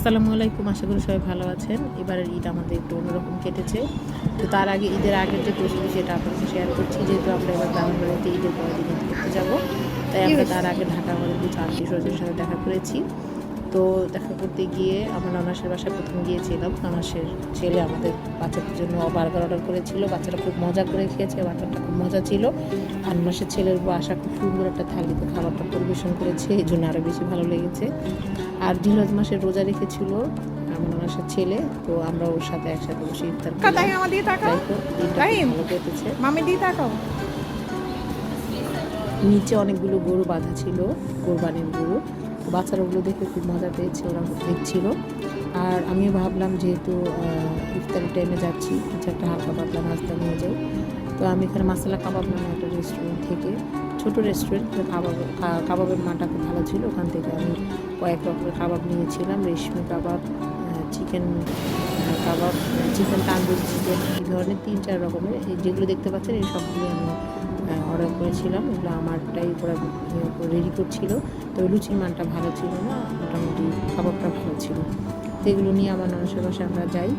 আসসালামু আলাইকুম, আশা করি সবাই ভালো আছেন। এবারের ঈদ আমাদের একটু অন্যরকম কেটেছে। তো তার আগে ঈদের আগের যে প্রস্তুতি, সেটা আপনাদের শেয়ার করছি। যেহেতু আমরা এবার গ্রামের বাড়িতে ঈদের পরের দিন করতে যাব, তাই আমরা তার আগে ঢাকা আমাদের কিছু আত্মীয় স্বজনের সাথে দেখা করেছি। তো দেখা করতে গিয়ে আমরা নানাসের বাসায় প্রথম গিয়েছিলাম। নানাসের ছেলে আমাদের বাচ্চাদের জন্য বার্গার অর্ডার করেছিল। বাচ্চারা খুব মজা করে খেয়েছে বার্গারটা খুব মজা ছিল। আর নানাসের ছেলের বাসা খুব সুন্দর একটা থালিতে খাবারটা পরিবেশন করেছে। এই জন্য আরও বেশি ভালো লেগেছে। আর জিলজ মাসের রোজা রেখেছিল আমার নানাসের ছেলে তো আমরা ওর সাথে একসাথে বসে ইফতার করলাম আমার দিয়ে তাকাও? ভালো কেটেছে। মামি দিয়ে তাকাও। নিচে অনেকগুলো গরু বাঁধা ছিল কোরবানির গরু। বাচ্চারা ওগুলো দেখে খুব মজা পেয়েছে ওরা দেখছিল। আর আমিও ভাবলাম যেহেতু ইফতারের টাইমে যাচ্ছি কিছু একটা হালকা পাতলা নাস্তা নিয়ে যাই। তো আমি এখানে মাসালা কাবাব নামে একটা রেস্টুরেন্ট থেকে ছোট রেস্টুরেন্ট কাবাব কাবাবের মাটা খুব ভালো ছিল। ওখান থেকে আমি কয়েক রকমের কাবাব নিয়েছিলাম, রেশমি কাবাব চিকেন কাবাব চিকেন তান্দুরি চিকেন এই ধরনের তিন, চার রকমের। যেগুলো দেখতে পাচ্ছেন, এই সবগুলো আমি অর্ডার করেছিলাম। এগুলো আমারটাই ওরা রেডি করছিল। তো লুচির মানটা ভালো ছিল না, মোটামুটি খাবারটা ভালো ছিল। তো এগুলো নিয়ে আমার মানুষের বাসায় আমরা যাই।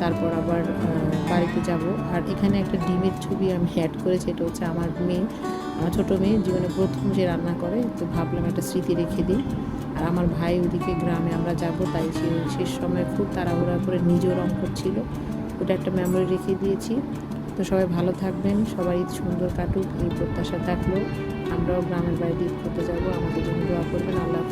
তারপর আবার বাড়িতে যাব। আর এখানে একটা ডিমের ছবি আমি অ্যাড করেছি, এটা হচ্ছে আমার মেয়ে। আমার ছোটো মেয়ে জীবনে প্রথম সে রান্না করে, তো ভাবলাম একটা স্মৃতি রেখে দিই। আর আমার ভাই ওদিকে গ্রামে আমরা যাব, তাই সে শেষ সময় খুব তাড়াহুড়া করে নিজেও রং করছিল ওটা একটা মেমোরি রেখে দিয়েছি। তো সবাই ভালো থাকবেন, সবাই ঈদ সুন্দর কাটুক, এই প্রত্যাশা থাকল। আমরাও গ্রামের বাড়িতে ঈদ করতে যাব, আমাদের জন্য দোয়া করবেন, আল্লাহ